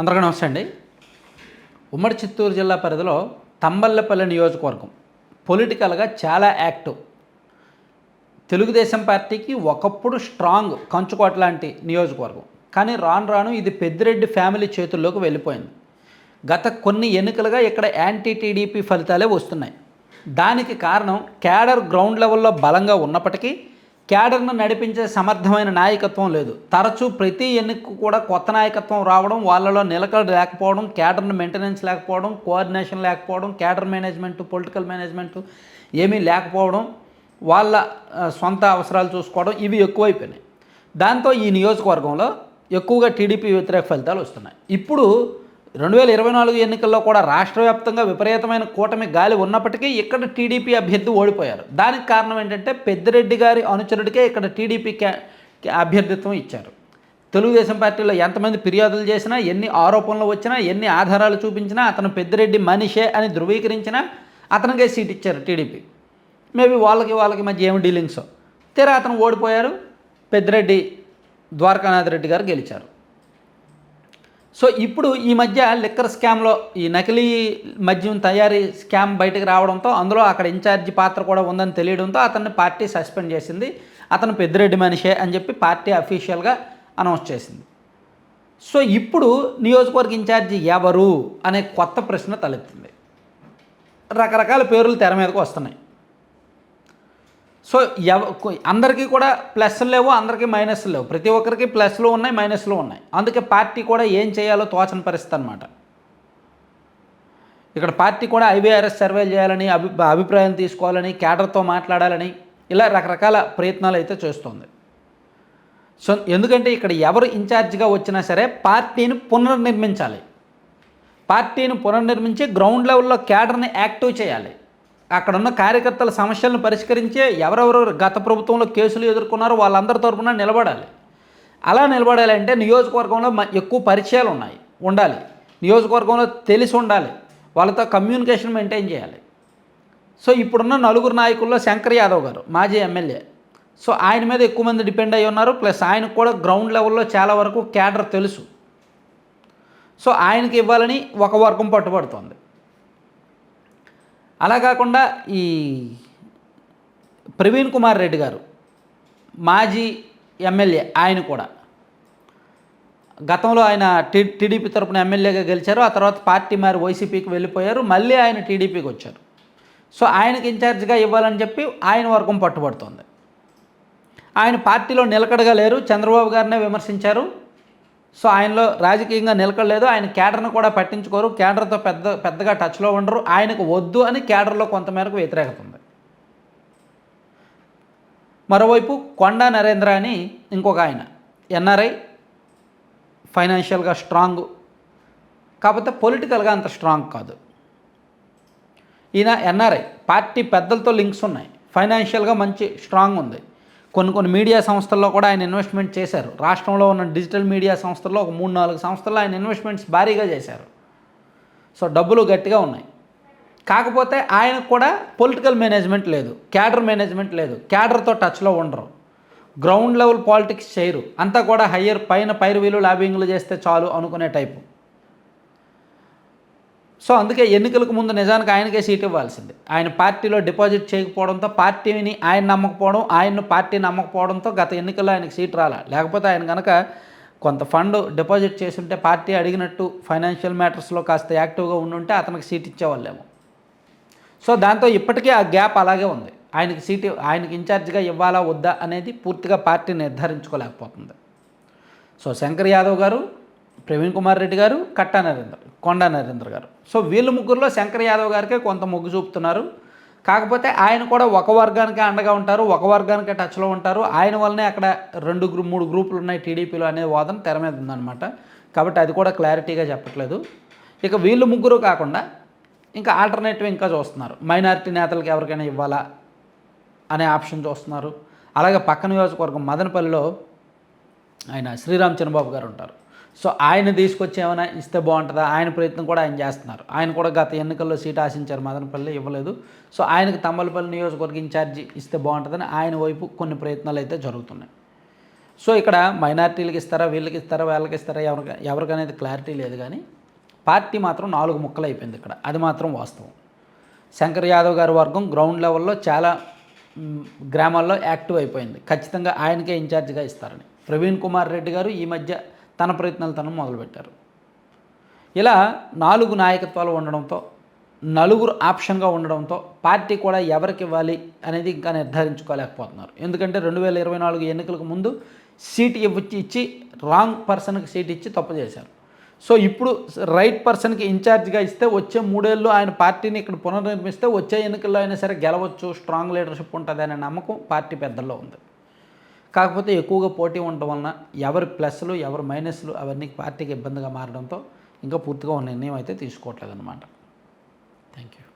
అందరికీ నమస్తే అండి. ఉమ్మడి చిత్తూరు జిల్లా పరిధిలో తంబల్లపల్లి నియోజకవర్గం పొలిటికల్గా చాలా యాక్టివ్ తెలుగుదేశం పార్టీకి ఒకప్పుడు స్ట్రాంగ్ కంచుకోట లాంటి నియోజకవర్గం. కానీ రాను రాను ఇది పెద్దిరెడ్డి ఫ్యామిలీ చేతుల్లోకి వెళ్ళిపోయింది. గత కొన్ని ఎన్నికలుగా ఇక్కడ యాంటీ టీడీపీ ఫలితాలే వస్తున్నాయి. దానికి కారణం క్యాడర్ గ్రౌండ్ లెవెల్లో బలంగా ఉన్నప్పటికీ క్యాడర్ను నడిపించే సమర్థమైన నాయకత్వం లేదు. తరచూ ప్రతి ఎన్నికకు కూడా కొత్త నాయకత్వం రావడం వాళ్ళలో నిలకడ లేకపోవడం క్యాడర్ను మెయింటెనెన్స్ లేకపోవడం కోఆర్డినేషన్ లేకపోవడం క్యాడర్ మేనేజ్మెంట్ పొలిటికల్ మేనేజ్మెంట్ ఏమీ లేకపోవడం వాళ్ళ సొంత అవసరాలు చూసుకోవడం ఇవి ఎక్కువైపోయినాయి. దాంతో ఈ నియోజకవర్గంలో ఎక్కువగా టీడీపీ వ్యతిరేక ఫలితాలు వస్తున్నాయి. ఇప్పుడు రెండు వేల ఇరవై నాలుగు ఎన్నికల్లో కూడా రాష్ట్ర వ్యాప్తంగా విపరీతమైన కూటమి గాలి ఉన్నప్పటికీ ఇక్కడ టీడీపీ అభ్యర్థి ఓడిపోయారు. దానికి కారణం ఏంటంటే పెద్దిరెడ్డి గారి అనుచరుడికే ఇక్కడ టీడీపీ క్యా క్యా- అభ్యర్థిత్వం ఇచ్చారు. తెలుగుదేశం పార్టీలో ఎంతమంది ఫిర్యాదులు చేసినా ఎన్ని ఆరోపణలు వచ్చినా ఎన్ని ఆధారాలు చూపించినా అతను పెద్దిరెడ్డి మనిషే అని ధృవీకరించినా అతనికే సీట్ ఇచ్చారు టీడీపీ. మేబీ వాళ్ళకి వాళ్ళకి మధ్య ఏమి డీలింగ్స్. తీరా అతను ఓడిపోయారు. పెద్దిరెడ్డి ద్వారకానాథ్ రెడ్డి గారు గెలిచారు. సో ఇప్పుడు ఈ మధ్య లిక్కర్ స్కామ్లో ఈ నకిలీ మద్యం తయారీ స్కామ్ బయటకు రావడంతో అందులో అక్కడ ఇన్ఛార్జి పాత్ర కూడా ఉందని తెలియడంతో అతన్ని పార్టీ సస్పెండ్ చేసింది. అతను పెద్దిరెడ్డి మనిషే అని చెప్పి పార్టీ అఫీషియల్గా అనౌన్స్ చేసింది. సో ఇప్పుడు నియోజకవర్గ ఇన్ఛార్జి ఎవరు అనే కొత్త ప్రశ్న తలెత్తింది. రకరకాల పేర్లు తెర మీదకు వస్తున్నాయి. సో ఎవ అందరికీ కూడా ప్లస్లు లేవు అందరికీ మైనస్లు లేవు. ప్రతి ఒక్కరికి ప్లస్లు ఉన్నాయి మైనస్లు ఉన్నాయి. అందుకే పార్టీ కూడా ఏం చేయాలో తోచని పరిస్థితి అనమాట ఇక్కడ పార్టీ కూడా ఐవీఆర్ఎస్ సర్వే చేయాలని అభి అభిప్రాయం తీసుకోవాలని కేడర్తో మాట్లాడాలని ఇలా రకరకాల ప్రయత్నాలు అయితే చేస్తుంది. సో ఎందుకంటే ఇక్కడ ఎవరు ఇన్ఛార్జిగా వచ్చినా సరే పార్టీని పునర్నిర్మించాలి. పార్టీని పునర్నిర్మించి గ్రౌండ్ లెవెల్లో క్యాడర్ని యాక్టివ్ చేయాలి. అక్కడ ఉన్న కార్యకర్తల సమస్యలను పరిష్కరించే ఎవరెవరు గత ప్రభుత్వంలో కేసులు ఎదుర్కొన్నారో వాళ్ళందరి తరపున నిలబడాలి. అలా నిలబడాలి అంటే నియోజకవర్గంలో ఎక్కువ పరిచయాలు ఉన్నాయి ఉండాలి. నియోజకవర్గంలో తెలిసి ఉండాలి. వాళ్ళతో కమ్యూనికేషన్ మెయింటైన్ చేయాలి. సో ఇప్పుడున్న నలుగురు నాయకుల్లో శంకర్ యాదవ్ గారు మాజీ ఎమ్మెల్యే. సో ఆయన మీద ఎక్కువ మంది డిపెండ్ అయి ఉన్నారు. ప్లస్ ఆయనకు కూడా గ్రౌండ్ లెవెల్లో చాలా వరకు క్యాడర్ తెలుసు. సో ఆయనకి ఇవ్వాలని ఒక వర్గం పట్టుబడుతోంది. అలా కాకుండా ఈ ప్రవీణ్ కుమార్ రెడ్డి గారు మాజీ ఎమ్మెల్యే ఆయన కూడా. గతంలో ఆయన టీ టీడీపీ తరపున ఎమ్మెల్యేగా గెలిచారు ఆ తర్వాత పార్టీ మారి వైసీపీకి వెళ్ళిపోయారు మళ్ళీ ఆయన టీడీపీకి వచ్చారు. సో ఆయనకి ఇన్ఛార్జ్గా ఇవ్వాలని చెప్పి ఆయన వర్గం పట్టుబడుతోంది. ఆయన పార్టీలో నిలకడగా లేరు చంద్రబాబు గారినే విమర్శించారు సో ఆయనలో రాజకీయంగా నిలకడలేదు. ఆయన కేడర్ను కూడా పట్టించుకోరు. కేడర్తో పెద్ద పెద్దగా టచ్లో ఉండరు. ఆయనకు వద్దు అని కేడర్లో కొంతమేరకు వ్యతిరేకత ఉంది. మరోవైపు కొండా నరేంద్ర అని ఇంకొక ఆయన ఎన్ఆర్ఐ ఫైనాన్షియల్గా స్ట్రాంగ్ కాకపోతే పొలిటికల్గా అంత స్ట్రాంగ్ కాదు. ఈయన ఎన్ఆర్ఐ పార్టీ పెద్దలతో లింక్స్ ఉన్నాయి. ఫైనాన్షియల్గా మంచి స్ట్రాంగ్ ఉంది. కొన్ని కొన్ని మీడియా సంస్థల్లో కూడా ఆయన ఇన్వెస్ట్మెంట్ చేశారు. రాష్ట్రంలో ఉన్న డిజిటల్ మీడియా సంస్థల్లో ఒక మూడు నాలుగు సంస్థల్లో ఆయన ఇన్వెస్ట్మెంట్స్ భారీగా చేశారు. సో డబ్బులు గట్టిగా ఉన్నాయి. కాకపోతే ఆయనకు కూడా పొలిటికల్ మేనేజ్మెంట్ లేదు. క్యాడర్ మేనేజ్మెంట్ లేదు. క్యాడర్తో టచ్లో ఉండరు. గ్రౌండ్ లెవెల్ పాలిటిక్స్ చేయరు. అంతా కూడా హయ్యర్ పైన పైరువీలు ల్యాబింగ్లు చేస్తే చాలు అనుకునే టైపు సో అందుకే ఎన్నికలకు ముందు నిజానికి ఆయనకే సీట్ ఇవ్వాల్సింది. ఆయన పార్టీలో డిపాజిట్ చేయకపోవడంతో పార్టీని ఆయన నమ్మకపోవడం ఆయన్ను పార్టీ నమ్మకపోవడంతో గత ఎన్నికల్లో ఆయనకు సీట్ రాలా. లేకపోతే ఆయన కనుక కొంత ఫండ్ డిపాజిట్ చేసుంటే పార్టీ అడిగినట్టు ఫైనాన్షియల్ మ్యాటర్స్లో కాస్త యాక్టివ్గా ఉండుంటే అతనికి సీట్ ఇచ్చేవాళ్ళేమో. సో దాంతో ఇప్పటికీ ఆ గ్యాప్ అలాగే ఉంది. ఆయనకి సీటు ఆయనకి ఇన్ఛార్జిగా ఇవ్వాలా వద్దా అనేది పూర్తిగా పార్టీ నిర్ధారించుకోలేకపోతుంది. సో శంకర్ యాదవ్ గారు ప్రవీణ్ కుమార్ రెడ్డి గారు కట్టా నరేంద్ర. కొండా నరేంద్ర గారు. సో వీళ్ళు ముగ్గురులో శంకర్ యాదవ్ గారికే కొంత మొగ్గు చూపుతున్నారు. కాకపోతే ఆయన కూడా ఒక వర్గానికే అండగా ఉంటారు ఒక వర్గానికే టచ్లో ఉంటారు. ఆయన వల్లనే అక్కడ రెండు గ్రూప్ మూడు గ్రూపులు ఉన్నాయి టీడీపీలో అనే వాదన తెర మీద ఉందన్నమాట. కాబట్టి అది కూడా క్లారిటీగా చెప్పట్లేదు. ఇక వీళ్ళు ముగ్గురు కాకుండా ఇంకా ఆల్టర్నేటివ్ ఇంకా చూస్తున్నారు. మైనారిటీ నేతలకు ఎవరికైనా ఇవ్వాలా అనే ఆప్షన్ చూస్తున్నారు. అలాగే పక్క నియోజకవర్గం మదనపల్లిలో ఆయన శ్రీరామ్ చంద్రబాబు గారు ఉంటారు. సో ఆయన తీసుకొచ్చి ఏమైనా ఇస్తే బాగుంటుందా? ఆయన ప్రయత్నం కూడా ఆయన చేస్తున్నారు. ఆయన కూడా గత ఎన్నికల్లో సీట్ ఆశించారు. మదనపల్లి ఇవ్వలేదు. సో ఆయనకు తమ్మలపల్లి నియోజకవర్గ ఇన్ఛార్జి ఇస్తే బాగుంటుందని ఆయన వైపు కొన్ని ప్రయత్నాలు అయితే జరుగుతున్నాయి. సో ఇక్కడ మైనార్టీలకు ఇస్తారా? వీళ్ళకి ఇస్తారా? వాళ్ళకి ఇస్తారా? ఎవరికి ఎవరికనేది క్లారిటీ లేదు కానీ పార్టీ మాత్రం నాలుగు ముక్కలు అయిపోయింది ఇక్కడ. అది మాత్రం వాస్తవం. శంకర్ యాదవ్ గారి వర్గం గ్రౌండ్ లెవెల్లో చాలా గ్రామాల్లో యాక్టివ్ అయిపోయింది. ఖచ్చితంగా ఆయనకే ఇన్ఛార్జిగా ఇస్తారని. ప్రవీణ్ కుమార్ రెడ్డి గారు ఈ మధ్య తన ప్రయత్నాలు తను మొదలుపెట్టారు. ఇలా నాలుగు నాయకత్వాలు ఉండడంతో నలుగురు ఆప్షన్గా ఉండడంతో పార్టీ కూడా ఎవరికి ఇవ్వాలి అనేది ఇంకా నిర్ధారించుకోలేకపోతున్నారు. ఎందుకంటే రెండు వేల ఇరవై నాలుగు ఎన్నికలకు ముందు సీట్ ఇవ్వచ్చి ఇచ్చి రాంగ్ పర్సన్కి సీట్ ఇచ్చి తప్పు చేశారు. సో ఇప్పుడు రైట్ పర్సన్కి ఇన్ఛార్జ్గా ఇస్తే వచ్చే మూడేళ్ళు ఆయన పార్టీని ఇక్కడ పునర్నిర్మిస్తే వచ్చే ఎన్నికల్లో అయినా సరే గెలవచ్చు స్ట్రాంగ్ లీడర్షిప్ ఉంటుంది అనే నమ్మకం పార్టీ పెద్దల్లో ఉంది. కాకపోతే ఎక్కువగా పోటీ ఉండటం వలన ఎవరి ప్లస్లు ఎవరి మైనస్లు అవన్నీ పార్టీకి ఇబ్బందిగా మారడంతో ఇంకా పూర్తిగా ఒక నిర్ణయం అయితే తీసుకోవట్లేదు అనమాట థ్యాంక్ యూ